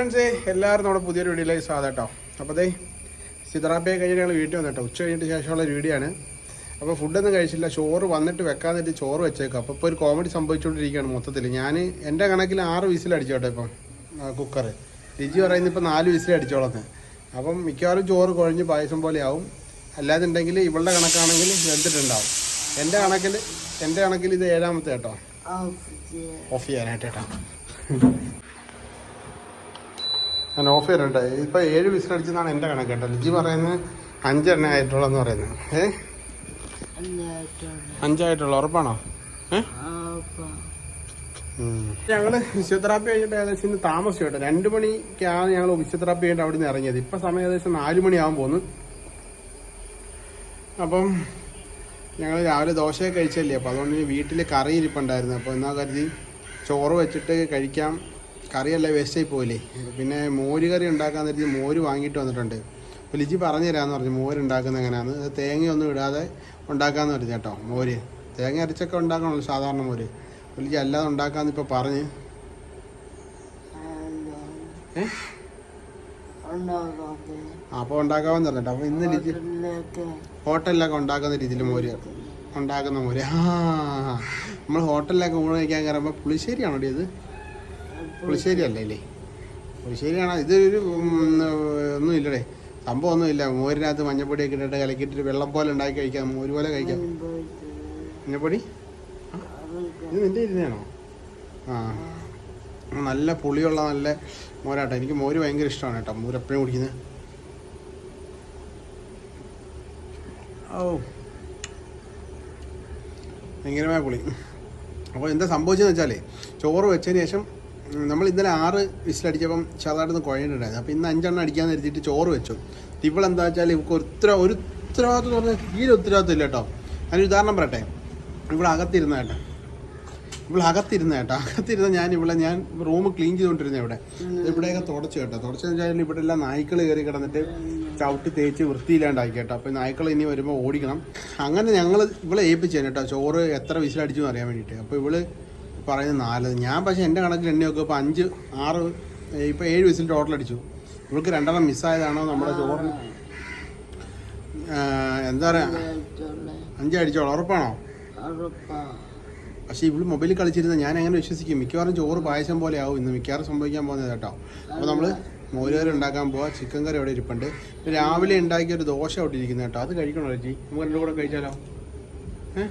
ഫ്രണ്ട്സേ എല്ലാവരും നമ്മുടെ പുതിയൊരു വീഡിയോയിലേക്ക് സ്വാഗതം കേട്ടോ. അപ്പോൾ അതേ സിതറാപ്പയെ കഴിഞ്ഞ് ഞങ്ങൾ വീട്ടിൽ വന്നിട്ടോ ഉച്ച കഴിഞ്ഞിട്ട് ശേഷമുള്ള ഒരു വീഡിയോ ആണ്. അപ്പോൾ ഫുഡൊന്നും കഴിച്ചില്ല. ചോറ് വന്നിട്ട് വെക്കാൻ നേരത്തെ ചോറ് വെച്ചേക്കും അപ്പോൾ ഇപ്പോൾ ഒരു കോമഡി സംഭവിച്ചുകൊണ്ടിരിക്കുകയാണ് മൊത്തത്തിൽ ഞാൻ എന്റെ കണക്കിൽ ആറ് വിസിൽ അടിച്ചോട്ടെ ഇപ്പം കുക്കർ രുചി പറയുന്നത് ഇപ്പം നാല് വിസിൽ അടിച്ചോളന്ന് അപ്പം മിക്കവാറും ചോറ് കുഴഞ്ഞ് പായസം പോലെ ആവും. അല്ലാതുണ്ടെങ്കിൽ ഇവളുടെ കണക്കാണെങ്കിൽ വെന്തിട്ടുണ്ടാവും. എന്റെ കണക്കിൽ എന്റെ കണക്കിൽ ഇത് ഏഴാമത്തെ കേട്ടോ. ഓഫ് ചെയ്യാനായിട്ട് കേട്ടോ. ഞാൻ ഓഫ് ചെയ്തിട്ടുണ്ട് ഇപ്പൊ ഏഴ് വിസിലടിച്ചെന്നാണ് എന്റെ കണക്ക് കേട്ടോ. ലിജി പറയുന്നത് അഞ്ചെണ്ണ ആയിട്ടുള്ളതെന്ന് പറയുന്നത്. ഏ? അഞ്ചായിട്ടുള്ള. ഉറപ്പാണോ? ഞങ്ങൾ ഞങ്ങൾ ഫിസിയോതെറാപ്പി കഴിഞ്ഞിട്ട് ഏകദേശം ഇന്ന് താമസിച്ചു കേട്ടോ. രണ്ട് മണിക്കാണ് ഞങ്ങൾ ഫിസിയോതെറാപ്പി കഴിഞ്ഞിട്ട് അവിടെ നിന്ന് ഇറങ്ങിയത്. ഇപ്പം സമയം ഏകദേശം നാല് മണിയാവാൻ പോന്നു അപ്പം ഞങ്ങൾ രാവിലെ ദോശയൊക്കെ കഴിച്ചല്ലേ അപ്പോൾ അതുകൊണ്ട് ഇനി വീട്ടിൽ കറി ഇരിപ്പുണ്ടായിരുന്നു. അപ്പോൾ എന്നാ കരുതി ചോറ് വെച്ചിട്ട് കഴിക്കാം. കറിയല്ല വേസ്റ്റായി പോയില്ലേ പിന്നെ മോര് കറി ഉണ്ടാക്കാൻ നേരത്തെ മോര് വാങ്ങിയിട്ട് വന്നിട്ടുണ്ട്. അപ്പോൾ ലിജി പറഞ്ഞു തരാമെന്ന് പറഞ്ഞു മോര് ഉണ്ടാക്കുന്നത് എങ്ങനെയാണ് അത് തേങ്ങയൊന്നും ഇടാതെ ഉണ്ടാക്കാമെന്ന് പറഞ്ഞു കേട്ടോ മോര്. തേങ്ങ അരച്ചൊക്കെ ഉണ്ടാക്കണമല്ലോ സാധാരണ മോര്. അപ്പോൾ ലിജി അല്ലാതെ ഉണ്ടാക്കാമെന്ന് ഇപ്പോൾ പറഞ്ഞ്. ഏ? അപ്പോൾ ഉണ്ടാക്കാമെന്ന് പറഞ്ഞിട്ട്. അപ്പോൾ ഇന്ന് ലിജി ഹോട്ടലിലൊക്കെ ഉണ്ടാക്കുന്ന രീതിയിൽ മോര് ഉണ്ടാക്കുന്ന മോര്. ആ നമ്മൾ ഹോട്ടലിലൊക്കെ ഊണ് കഴിക്കാൻ കയറുമ്പോൾ പുളിശ്ശേരിയാണോ ഇത്? പുളിശ്ശേരി അല്ലേ ഇല്ലേ പുളിശ്ശേരിയാണോ? ഇതൊരു ഒന്നും ഇല്ലടേ സംഭവം ഒന്നുമില്ല. മോരിനകത്ത് മഞ്ഞപ്പൊടിയൊക്കെ ഇട്ടിട്ട് കലക്കിയിട്ട് വെള്ളം പോലെ ഉണ്ടാക്കി കഴിക്കാം. മോര് പോലെ കഴിക്കാം. മഞ്ഞപ്പൊടി? ഇത് നിന്റെ ഇരുന്നാണോ ആ. നല്ല പുളിയുള്ള നല്ല മോരാട്ടോ. എനിക്ക് മോര് ഭയങ്കര ഇഷ്ടമാണ് കേട്ടോ. മോര് എപ്പോഴും കുടിക്കുന്നത്. ഓ ഭയങ്കരമായ പുളി. അപ്പോൾ എന്താ സംഭവിച്ചതെന്ന് വെച്ചാലേ ചോറ് വെച്ചതിന് ശേഷം നമ്മൾ ഇന്നലെ ആറ് വിസിലടിച്ചപ്പം ചെറുതായിട്ടൊന്ന് കുഴഞ്ഞിട്ടുണ്ടായിരുന്നു അപ്പോൾ ഇന്ന് അഞ്ചെണ്ണം അടിക്കാൻ നിർത്തിയിട്ട് ചോറ് വെച്ചു. ഇവളെന്താ വെച്ചാൽ ഇവൾക്ക് ഒരു ഉത്തര ഒരു ഉത്തരവാദിത്വം എന്ന് പറഞ്ഞാൽ തീരെ ഉത്തരവാദിത്വം ഇല്ല കേട്ടോ. ഞാനൊരു ഉദാഹരണം പറയട്ടെ. ഇവിടെ അകത്തിരുന്ന കേട്ടോ. ഇവിടെ അകത്തിരുന്ന കേട്ടോ. അകത്തിരുന്ന ഞാൻ ഇവിടെ ഞാൻ റൂം ക്ലീൻ ചെയ്തുകൊണ്ടിരുന്ന ഇവിടെ. ഇവിടെയൊക്കെ തുടച്ചു കേട്ടോ. തുടച്ചെന്ന് വെച്ചാൽ ഇവിടെ എല്ലാം നായ്ക്കൾ കയറി കിടന്നിട്ട് ചവിട്ടി തേച്ച് വൃത്തിയില്ലാണ്ടാക്കി കേട്ടോ. അപ്പോൾ നായ്ക്കൾ ഇനി വരുമ്പോൾ ഓടിക്കണം. അങ്ങനെ ഞങ്ങൾ ഇവളെ ഏൽപ്പിച്ചു കേട്ടോ. ചോറ് എത്ര വിസിലടിച്ചു എന്ന് അറിയാൻ വേണ്ടിയിട്ട്. അപ്പോൾ ഇവൾ പറയുന്നത് നാല് ഞാൻ പക്ഷേ എന്റെ കണക്കിൽ എണ്ണി ഇപ്പോൾ അഞ്ച് ആറ് ഇപ്പോൾ ഏഴ് വിസിൽ ടോട്ടൽ അടിച്ചു. ഇവൾക്ക് രണ്ടെണ്ണം മിസ്സായതാണോ നമ്മുടെ ചോറിന് എന്താ പറയുക അഞ്ച് അടിച്ചോളൂ. ഉറപ്പാണോ? പക്ഷേ ഇവൾ മൊബൈലിൽ കളിച്ചിരുന്ന ഞാൻ എങ്ങനെ വിശ്വസിക്കും? മിക്കവാറും ചോറ് പായസം പോലെ ആവും ഇന്ന്. മിക്കവാറും സംഭവിക്കാൻ പോകുന്നത് കേട്ടോ. അപ്പോൾ നമ്മൾ മോരുകറി ഉണ്ടാക്കാൻ പോവാം. ചിക്കൻ കറി അവിടെ ഇരിപ്പുണ്ട്. രാവിലെ ഉണ്ടാക്കിയ ഒരു ദോശ അവിടെ ഇരിക്കുന്നത് കേട്ടോ. അത് കഴിക്കണോ രുചി? നമുക്ക് രണ്ടും കൂടെ കഴിച്ചാലോ? ഏ?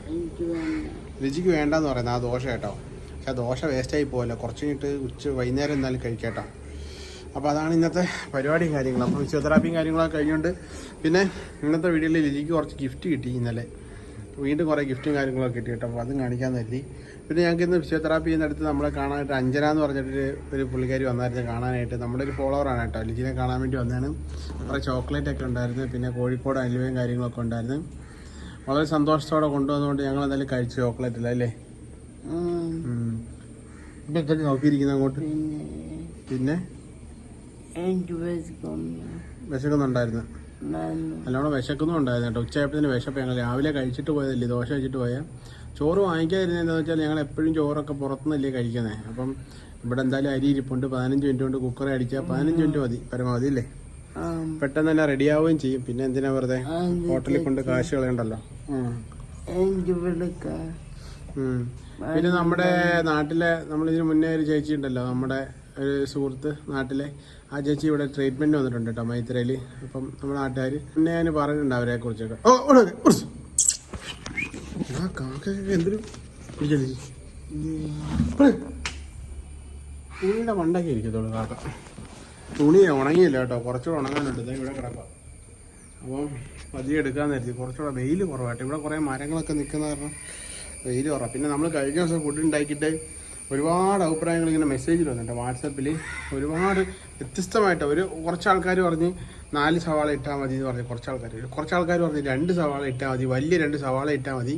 രുചിക്ക് വേണ്ടെന്ന് പറയുന്നത് ആ ദോശ കേട്ടോ. പക്ഷെ ദോശ വേസ്റ്റായി പോകല്ലോ കുറച്ച് കഴിഞ്ഞിട്ട് ഉച്ച വൈകുന്നേരം എന്നാലും കഴിക്കേട്ടോ. അപ്പോൾ അതാണ് ഇന്നത്തെ പരിപാടിയും കാര്യങ്ങളും അപ്പോൾ ഫിസിയോതെറാപ്പിയും കാര്യങ്ങളൊക്കെ കഴിഞ്ഞുകൊണ്ട് പിന്നെ ഇന്നത്തെ വീഡിയോയിൽ ലിജിക്ക് കുറച്ച് ഗിഫ്റ്റ് കിട്ടി ഇന്നലെ. വീണ്ടും കുറേ ഗിഫ്റ്റും കാര്യങ്ങളൊക്കെ കിട്ടി കേട്ടോ. അപ്പോൾ അതും കാണിക്കാൻ കരുതി. പിന്നെ ഞങ്ങൾക്ക് ഇന്ന് ഫിസിയോതെറാപ്പി ചെയ്യുന്നിടത്ത് നമ്മളെ കാണാനായിട്ട് അഞ്ജന എന്ന് പറഞ്ഞിട്ട് ഒരു പുള്ളിക്കാരി വന്നായിരുന്നു കാണാനായിട്ട്. നമ്മുടെ ഒരു ഫോളോവറാണ് കേട്ടോ. ലിജിനെ കാണാൻ വേണ്ടി വന്നതാണ്. കുറേ ചോക്ലേറ്റ് ഒക്കെ ഉണ്ടായിരുന്നു. പിന്നെ കോഴിക്കോട് അലുവയും കാര്യങ്ങളൊക്കെ ഉണ്ടായിരുന്നു. വളരെ സന്തോഷത്തോടെ കൊണ്ടുവന്നുകൊണ്ട് ഞങ്ങൾ എന്തായാലും കഴിച്ചു ചോക്ലേറ്റ് അല്ലേ? ഇപ്പം എന്തൊക്കെ നോക്കിയിരിക്കുന്നത് അങ്ങോട്ട്? പിന്നെ? വിശക്കുന്നുണ്ടായിരുന്നു. നല്ലോണം വിശക്കുന്നു ഉണ്ടായിരുന്നു കേട്ടോ. ഉച്ചയായപ്പത്തിന് വിശപ്പ് ഞങ്ങൾ രാവിലെ കഴിച്ചിട്ട് പോയതല്ലേ? ദോശ കഴിച്ചിട്ട് പോയാൽ ചോറ് വാങ്ങിക്കാതിരുന്നത് എന്താണെന്ന് വെച്ചാൽ ഞങ്ങൾ എപ്പോഴും ചോറൊക്കെ പുറത്തുനിന്നല്ലേ കഴിക്കുന്നത് അപ്പം ഇവിടെ എന്തായാലും അരി ഇരിപ്പുണ്ട്. പതിനഞ്ച് മിനിറ്റ് കൊണ്ട് കുക്കറെ അടിച്ചാൽ പതിനഞ്ച് മിനിറ്റ് മതി. പരമാവധി അല്ലേ? പെട്ടെന്ന് തന്നെ റെഡി ആവുകയും ചെയ്യും. പിന്നെ എന്തിനാ വെറുതെ ഹോട്ടലിൽ കൊണ്ട് കാശ് കളയണ്ടല്ലോ? പിന്നെ നമ്മുടെ നാട്ടിലെ നമ്മൾ ഇതിന് മുന്നേ ഒരു ചേച്ചി ഉണ്ടല്ലോ നമ്മുടെ ഒരു സുഹൃത്ത് നാട്ടിലെ. ആ ചേച്ചി ഇവിടെ ട്രീറ്റ്മെന്റ് വന്നിട്ടുണ്ട് കേട്ടോ മൈത്രയിൽ അപ്പം നമ്മുടെ നാട്ടുകാർ പിന്നെ ഞാൻ പറഞ്ഞിട്ടുണ്ട് അവരെ കുറിച്ചൊക്കെ. ഓ കുറച്ച്. ആ എന്തൊരു. തുണിയുടെ മണ്ടൊക്കെ ഇരിക്കത്തുള്ളൂ കാക്ക. തുണി ഉണങ്ങിയില്ല കേട്ടോ കുറച്ചുകൂടെ ഉണങ്ങാനുണ്ട്. ഇവിടെ കിടക്കാം. അപ്പം പതിയെ എടുക്കാന്ന് കരുതി. കുറച്ചുകൂടെ വെയിൽ കുറവായിട്ട് ഇവിടെ കുറേ മരങ്ങളൊക്കെ നിൽക്കുന്ന കാരണം വെയിൽ കുറവാണ് പിന്നെ നമ്മൾ കഴിഞ്ഞ ദിവസം ഫുഡ് ഉണ്ടാക്കിയിട്ട് ഒരുപാട് അഭിപ്രായങ്ങൾ ഇങ്ങനെ മെസ്സേജിൽ വന്നിട്ട് വാട്സപ്പിൽ ഒരുപാട് വ്യത്യസ്തമായിട്ട് ഒരു കുറച്ച് ആൾക്കാർ പറഞ്ഞ് നാല് സവാള ഇട്ടാൽ മതി എന്ന് പറഞ്ഞ് കുറച്ച് ആൾക്കാർ കുറച്ച് ആൾക്കാർ പറഞ്ഞ് രണ്ട് സവാള ഇട്ടാൽ മതി വലിയ രണ്ട് സവാള ഇട്ടാൽ മതി.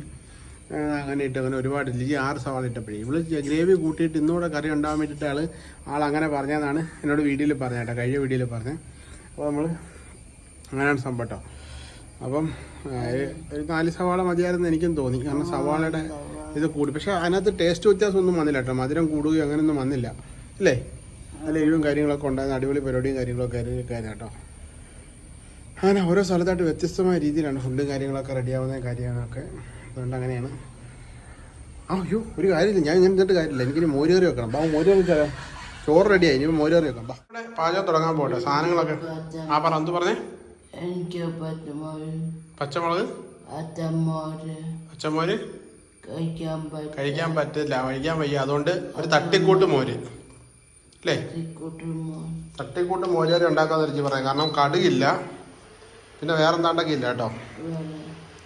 അങ്ങനെ ഇട്ട് അങ്ങനെ ഒരുപാട് ഈ ആറ് സവാള ഇട്ടപ്പോഴേ ഇവൾ ഗ്രേവി കൂട്ടിയിട്ട് ഇന്നുകൂടെ കറി ഉണ്ടാകാൻ വേണ്ടിയിട്ട് ആൾ ആൾ അങ്ങനെ പറഞ്ഞതാണ് എന്നോട് വീഡിയോയിൽ പറഞ്ഞ കേട്ടോ. കഴിഞ്ഞ വീഡിയോയിൽ പറഞ്ഞത്. അപ്പോൾ നമ്മൾ അങ്ങനെയാണ് സംഭവം കേട്ടോ. അപ്പം ഒരു- നാല് സവാള മതിയായിരുന്നു എനിക്കും തോന്നി. കാരണം സവാളയുടെ ഇത് കൂടി. പക്ഷെ അതിനകത്ത് ടേസ്റ്റ് വ്യത്യാസം ഒന്നും വന്നില്ല കേട്ടോ. മധുരം കൂടുകയോ അങ്ങനെയൊന്നും വന്നില്ല. അല്ലേ? നല്ല എരിവും കാര്യങ്ങളൊക്കെ ഉണ്ടായിരുന്നു. അടിപൊളി പരിപാടിയും കാര്യങ്ങളൊക്കെ ആയിരുന്നു. കേട്ടോ. അങ്ങനെ ഓരോ സ്ഥലത്തായിട്ട് വ്യത്യസ്തമായ രീതിയിലാണ് ഫുഡും കാര്യങ്ങളൊക്കെ റെഡിയാവുന്ന കാര്യങ്ങളൊക്കെ. അതുകൊണ്ട് അങ്ങനെയാണ്. ആ അയ്യോ ഒരു കാര്യമില്ല. ഞാൻ ഇങ്ങനെ എന്നിട്ട് കാര്യമില്ല. എനിക്കിനി മോര് കറി വെക്കണം. അപ്പോൾ മോര് കറി ചോറ് റെഡിയായി ഇനി മോര് കറി വെക്കാം. പാചകം തുടങ്ങാൻ പോട്ടെ സാധനങ്ങളൊക്കെ. ആ പറ എന്ത് പറഞ്ഞേ? എനിക്ക് പറ്റുമോര് പച്ചമുളക്? അത്തമ്മോര് പച്ചമോര്? കഴിക്കാൻ പറ്റും കഴിക്കാൻ പറ്റില്ല കഴിക്കാൻ വയ്യ. അതുകൊണ്ട് ഒരു തട്ടിക്കൂട്ട് മോര്. അല്ലേ? തട്ടിക്കൂട്ട് മോര്. കറി ഉണ്ടാക്കാന്ന് വെച്ച് പറയാം. കാരണം കടുകില്ല. പിന്നെ വേറെ എന്താണ്ടൊക്കെ ഇല്ല കേട്ടോ.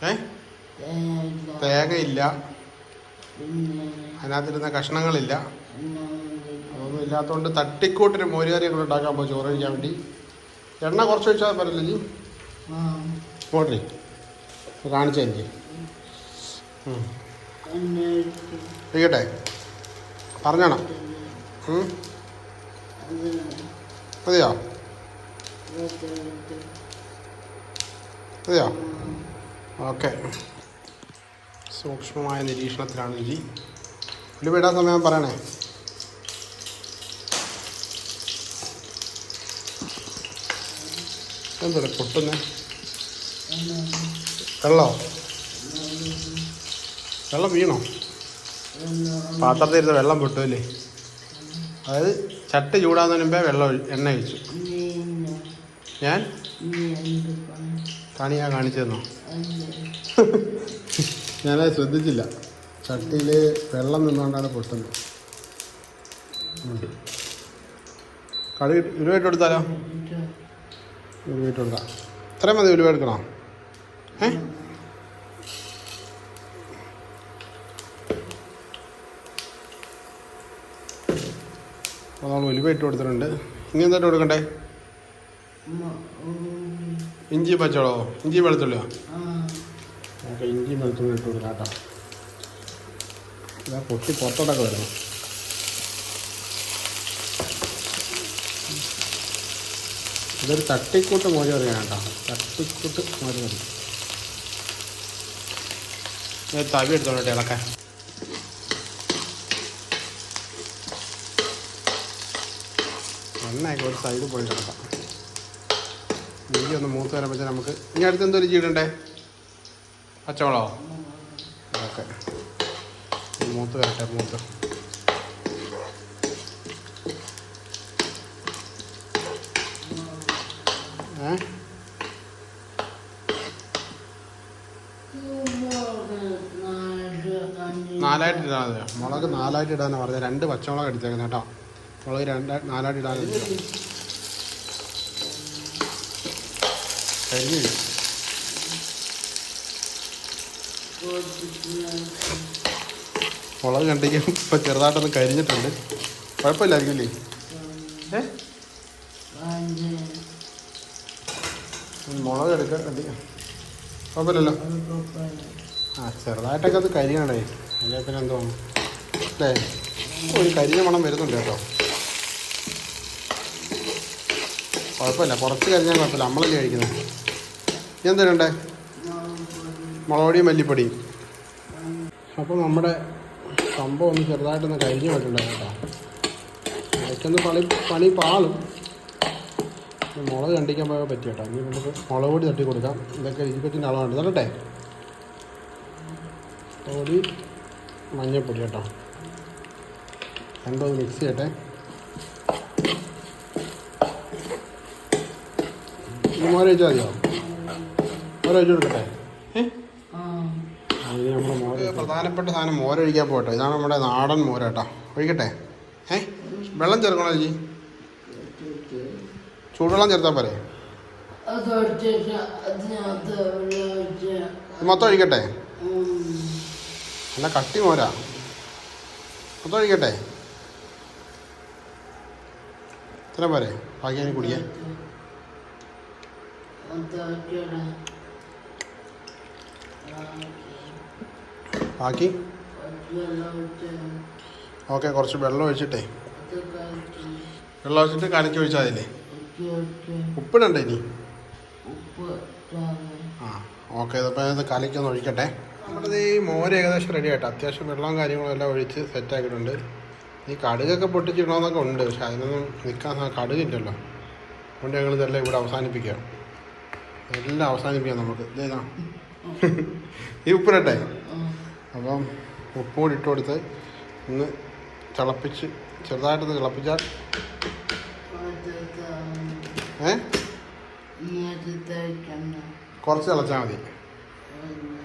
ഏ? തേങ്ങയില്ല. അതിനകത്തിരുന്ന കഷ്ണങ്ങളില്ല. അതൊന്നും ഇല്ലാത്തതുകൊണ്ട് തട്ടിക്കൂട്ടൊരു മോര് കറി ഉണ്ടാക്കാൻ പോകും ചോറ് കഴിക്കാൻ വേണ്ടി. എണ്ണ കുറച്ച് വെച്ചാൽ പറ്റില്ല ജി? ആ മോട്ടറി കാണിച്ചു എനിക്ക് ഇരിക്കട്ടെ. പറഞ്ഞോണം. ഉം. അത് മതിയോ? വെച്ചിട്ട് മതിയോ? ഓക്കെ. സൂക്ഷ്മമായ നിരീക്ഷണത്തിലാണ് ഇനി. പുള്ളി വിടാൻ സമയം പറയണേ എന്താ പൊട്ടുന്നേ? വെള്ളോ? വെള്ളം വീണോ? പാത്രത്തിൽ ഇരുന്ന് വെള്ളം പൊട്ടുമല്ലേ അതായത് ചട്ടി ചൂടാകുന്നതിന് മുമ്പേ വെള്ളം എണ്ണ ഒഴിച്ചു. ഞാൻ? കണിയാ എന്ത് പണി കാണിയാ കാണിച്ചു തന്നോ? ഞാനത് ശ്രദ്ധിച്ചില്ല. ചട്ടിയിൽ വെള്ളം നിന്നുകൊണ്ടാണ് പൊട്ടുന്നത്. കടുക് ഉലുവയിട്ട് കൊടുത്താലോ ഉലുവയിട്ട് കൊടുക്കാം ഇത്രയും മതി ഉലുവ എടുക്കണോ? ഏ? അപ്പോൾ നമ്മൾ ഉലുവ ഇട്ട് കൊടുത്തിട്ടുണ്ട്. ഇനി എന്തായിട്ട് കൊടുക്കണ്ടേ? ഇഞ്ചി പച്ചോളോ ഇഞ്ചി വെളുത്തുള്ളിയോ? ആ ഇഞ്ചി വെളുത്തുള്ളി ഇട്ട് കൊടുക്കാം കേട്ടോ. ഇതാ പൊട്ടി പുറത്തോട്ടൊക്കെ വരുന്നു. ഇതൊരു തട്ടിക്കൂട്ട് മോര് കറിയാണ് കേട്ടോ. തട്ടിക്കൂട്ട് മോര് തവി എടുത്തോട്ടെ ഇളക്കാൻ. എണ്ണയൊക്കെ ഒരു സൈഡ് പോയി കിടക്കാം. നെയ്യ് ഒന്ന് മൂത്ത് വരുമ്പോഴത്തേന് നമുക്ക് ഇനി അടുത്ത് എന്തോ രുചി ഇടണ്ടേ പച്ചവളോ ഓക്കെ. മൂത്ത് വരട്ടെ മൂത്ത് ഏ നാലായിട്ട് ഇടാൻ മുളക് നാലായിട്ട് ഇടാനാണ് പറഞ്ഞത്. രണ്ട് പച്ചമുളക് എടുത്തേക്കുന്നത് കേട്ടോ. മുളക് രണ്ട് നാലായിട്ട് ഇടാൻ കരിഞ്ഞു മുളക് കണ്ടെങ്കിൽ ഇപ്പം ചെറുതായിട്ടൊന്ന് കരിഞ്ഞിട്ടുണ്ട്. കുഴപ്പമില്ലായിരിക്കും ഇല്ലേ മുളക് എടുക്കാൻ കുഴപ്പമില്ലല്ലോ. ആ ചെറുതായിട്ടൊക്കെ അത് കരിയണേ. പിന്നെ എന്തോ അല്ലേ? ഒരു കരിഞ്ഞ മണം വരുന്നുണ്ട് കേട്ടോ. കുഴപ്പമില്ല. കുറച്ച് കരിഞ്ഞാൽ കുഴപ്പമില്ല. നമ്മളല്ലേ കഴിക്കുന്നത്. ഇനി എന്തേലുണ്ടേ മുളക് പൊടിയും മല്ലിപ്പൊടിയും. അപ്പോൾ നമ്മുടെ സംഭവം ഒന്ന് ചെറുതായിട്ടൊന്ന് കരിഞ്ഞു പോയിട്ടുണ്ടായിരുന്നു കേട്ടോ. ഇടയ്ക്കൊന്ന് പണി പണി പാളും. മുളക് കണ്ടിക്കാൻ പോയാൽ പറ്റി കേട്ടോ. ഇനി നമുക്ക് മുളക് പൊടി തട്ടി കൊടുക്കാം ഇതൊക്കെ ഇരിക്കത്തിന്റെ അളവാണ്. തരട്ടെ പൊടി മഞ്ഞൾപ്പൊടി കേട്ടോ. രണ്ടും ഒന്ന് മിക്സ് ചെയ്യട്ടെ. മോര വെച്ചാൽ മതിയോ? മോര വെച്ച് കൊടുക്കട്ടെ? പ്രധാനപ്പെട്ട സാധനം മോര ഒഴിക്കാൻ പോട്ടെ. ഇതാണ് നമ്മുടെ നാടൻ മോര കേട്ടോ. ഒഴിക്കട്ടെ? ഏ? വെള്ളം ചേർക്കണോ ചേച്ചി? ചൂടുവെള്ളം ചേർത്താൽ പോരെ? മൊത്തം ഒഴിക്കട്ടെ? നല്ല കട്ടി മോരാ. പുത്തൊഴിക്കട്ടെ എത്ര ഇത്ര പോരെ. ബാക്കി എനിക്ക് കുടിക്കാൻ ബാക്കി? ഓക്കെ കുറച്ച് വെള്ളം ഒഴിച്ചിട്ടേ. വെള്ളം ഒഴിച്ചിട്ട് കലക്കി ഒഴിച്ചാൽ ഉപ്പ് ഉപ്പിടണ്ടേ ഇനി? ആ ഓക്കെ ഇതിപ്പോൾ ഇത് കലക്കൊന്ന് ഒഴിക്കട്ടെ. നമ്മുടെ ഈ മോര് ഏകദേശം റെഡി ആയിട്ട് അത്യാവശ്യം വെള്ളവും കാര്യങ്ങളും എല്ലാം ഒഴിച്ച് സെറ്റാക്കിയിട്ടുണ്ട് ഈ കടുകൊക്കെ പൊട്ടിച്ചിടണമെന്നൊക്കെ ഉണ്ട്. പക്ഷെ അതിനൊന്നും നിൽക്കാൻ കടുകില്ലല്ലോ. അതുകൊണ്ട് ഞങ്ങൾ ഇതെല്ലാം ഇവിടെ അവസാനിപ്പിക്കാം. എല്ലാം അവസാനിപ്പിക്കാം നമുക്ക്. ഇതേതാ ഈ ഉപ്പിരട്ടെ അപ്പം ഉപ്പും കൂടി ഇട്ട് കൊടുത്ത് ഒന്ന് തിളപ്പിച്ച് ചെറുതായിട്ടൊന്ന് തിളപ്പിച്ചാൽ ഏ? കുറച്ച് തിളച്ചാൽ മതി.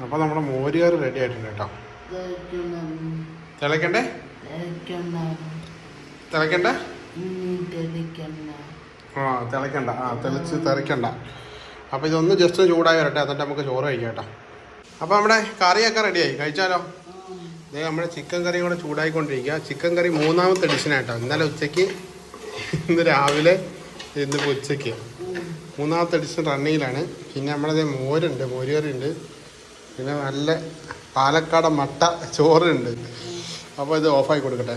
അപ്പോൾ നമ്മുടെ മോരുകറി റെഡി ആയിട്ടുണ്ട് കേട്ടോ. തിളക്കണ്ടേ തിളക്കണ്ട ആ തിളക്കണ്ട ആ തിളച്ച് തിളക്കണ്ട അപ്പോൾ ഇതൊന്ന് ജസ്റ്റ് ചൂടായി വരട്ടെ എന്നിട്ട് നമുക്ക് ചോറ് കഴിക്കാം കേട്ടോ. അപ്പോൾ നമ്മുടെ കറിയൊക്കെ റെഡിയായി കഴിച്ചാലോ? ഇതേ നമ്മുടെ ചിക്കൻ കറി കൂടെ ചൂടായിക്കൊണ്ടിരിക്കുക. ചിക്കൻ കറി മൂന്നാമത്തെ ഡിഷിനായിട്ടോ ഇന്നലെ ഉച്ചയ്ക്ക് ഇന്ന് രാവിലെ ഇന്നിപ്പോൾ ഉച്ചയ്ക്ക്. മൂന്നാമത്തെ എഡിഷൻ റണ്ണിങ്ങിലാണ് പിന്നെ നമ്മുടെ മോരുണ്ട് മോര് കറി ഉണ്ട് പിന്നെ നല്ല പാലക്കാട് മട്ട ചോറുണ്ട്. അപ്പോൾ ഇത് ഓഫായി കൊടുക്കട്ടെ.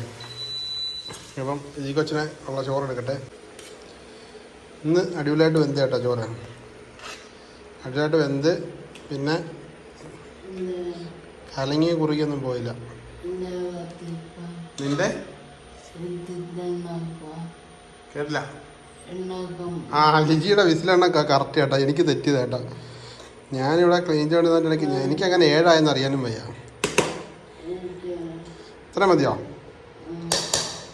അപ്പം ഈ കൊച്ചിനെ ഉള്ള ചോറ് എടുക്കട്ടെ. ഇന്ന് അടിപൊളിയായിട്ട് വെന്ത് കേട്ടോ ചോറ്. അടിപൊളിയായിട്ട് വെന്ത് പിന്നെ കലങ്ങി കുറിക്കൊന്നും പോയില്ല. നിന്റെ? കേട്ടില്ല. ആ ലിജിയുടെ വിസിലെണ്ണ കറക്റ്റ് കേട്ടോ. എനിക്ക് തെറ്റിയത് കേട്ടോ. ഞാനിവിടെ ക്ലീൻ ചെയ്തിടയ്ക്ക് എനിക്ക് അങ്ങനെ ഏഴായെന്ന് അറിയാനും വയ്യ. ഇത്ര മതിയോ?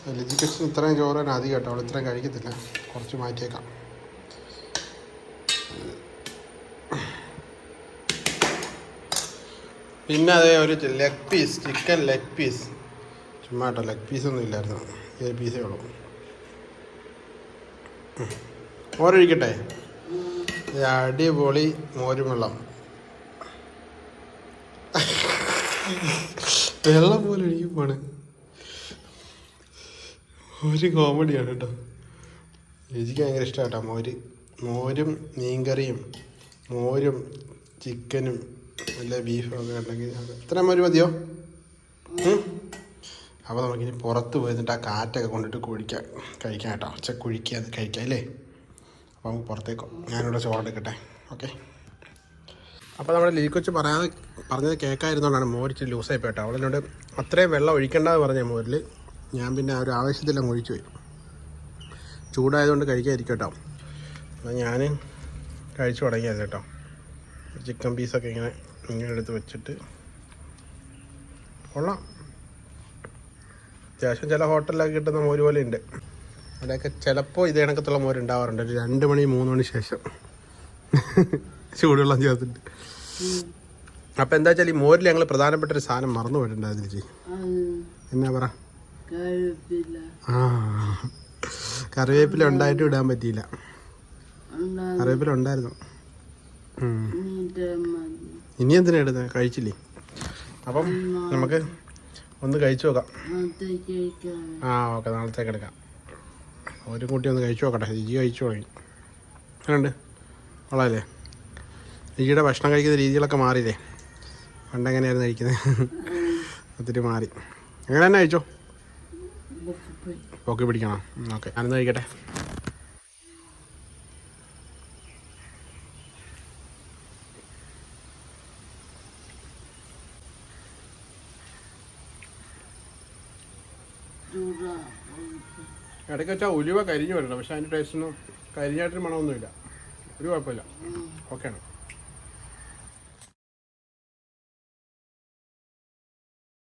എഡ്യൂക്കേഷൻ ഇത്രയും ചോറ് അധികം കേട്ടോ. അവൾ ഇത്രയും കഴിക്കത്തില്ല. കുറച്ച് മാറ്റിയേക്കാം. പിന്നെ അതേ ഒരു leg piece chicken leg piece ചുമ്മാ കേട്ടോ ലെഗ് പീസൊന്നും ഇല്ലായിരുന്നു. ഈ പീസേ ഉള്ളൂ. ഓരോ ഇത് അടിപൊളി മോരും വെള്ളം പോലെ ഒഴിക്കുമ്പോണ് ഒരു കോമഡിയാണ് കേട്ടോ. എനിക്ക് ഭയങ്കര ഇഷ്ടമാണ് കേട്ടോ മോര്. മോരും മീൻകറിയും മോരും ചിക്കനും നല്ല ബീഫും ഒക്കെ ഉണ്ടെങ്കിൽ എത്ര മോര് മതിയോ? അപ്പോൾ നമുക്കിനി പുറത്ത് പോയിരുന്നിട്ട് ആ കാറ്റൊക്കെ കൊണ്ടിട്ട് കുഴിക്കാം കഴിക്കാം കേട്ടോ. ഉച്ച കുഴിക്കുക കഴിക്കാം അല്ലേ? അപ്പോൾ നമുക്ക് പുറത്തേക്കോ ഞാനിവിടെ ചോറെടുക്കട്ടെ ഓക്കെ. അപ്പോൾ നമ്മുടെ ലീക്കൊച്ച് പറയാതെ പറഞ്ഞത് കേൾക്കായിരുന്നോണ്ടാണ് മോരിച്ച് ലൂസായി പോയിട്ട്. അവളിനോട് അത്രയും വെള്ളം ഒഴിക്കേണ്ടതെന്ന് പറഞ്ഞ മോരിൽ ഞാൻ പിന്നെ ആ ഒരു ആവശ്യത്തിലും ഒഴിച്ചു പോയി. ചൂടായതുകൊണ്ട് കഴിക്കാതിരിക്കും കേട്ടോ അപ്പോൾ ഞാൻ കഴിച്ചു തുടങ്ങിയത് കേട്ടോ. ചിക്കൻ പീസൊക്കെ ഇങ്ങനെ ഇങ്ങനെ എടുത്ത് വെച്ചിട്ട്. കൊള്ളാം. അത്യാവശ്യം ചില ഹോട്ടലിലൊക്കെ കിട്ടുന്ന മോര് പോലെ ഉണ്ട് അവിടെയൊക്കെ ചിലപ്പോൾ ഇതേ കണക്കത്തുള്ള മോര് ഉണ്ടാവാറുണ്ട്. ഒരു രണ്ട് മണി മൂന്ന് മണി ശേഷം. ചൂടുവെള്ളം ചേർത്തിട്ട്. അപ്പം എന്താ വെച്ചാൽ ഈ മോരിൽ ഞങ്ങൾ പ്രധാനപ്പെട്ട ഒരു സാധനം മറന്നു പോയിട്ടുണ്ടായിരുന്നു ചേച്ചി എന്നാ പറ? ആ. കറിവേപ്പില ഉണ്ടായിട്ട് ഇടാൻ പറ്റിയില്ല. കറിവേപ്പില ഉണ്ടായിരുന്നു. ഇനി എന്തിനാ ഇടുന്നത് കഴിച്ചില്ലേ? അപ്പം നമുക്ക് ഒന്ന് കഴിച്ചു നോക്കാം. ആ ഓക്കെ. നാളത്തേക്ക് എടുക്കാം. ഒരു കുട്ടി ഒന്ന് കഴിച്ചു നോക്കട്ടെ. രുചി കഴിച്ചു തുടങ്ങി. അങ്ങനെയുണ്ട് കൊള്ളാല്ലേ? രുചിയുടെ ഭക്ഷണം കഴിക്കുന്ന രീതികളൊക്കെ മാറിയില്ലേ? പണ്ട് എങ്ങനെയായിരുന്നു കഴിക്കുന്നത് ഒത്തിരി മാറി. അങ്ങനെ തന്നെ കഴിച്ചോ? പൊക്കി പിടിക്കണം. ഓക്കെ. ഞാനൊന്ന് കഴിക്കട്ടെ. ഇടയ്ക്ക് വെച്ചാൽ ഉലുവ കരിഞ്ഞു വരണം. പക്ഷെ അതിന്റെ ടേസ്റ്റൊന്നും കരിഞ്ഞായിട്ടൊരു മണമൊന്നുമില്ല. ഒരു കുഴപ്പമില്ല. ഓക്കെയാണ്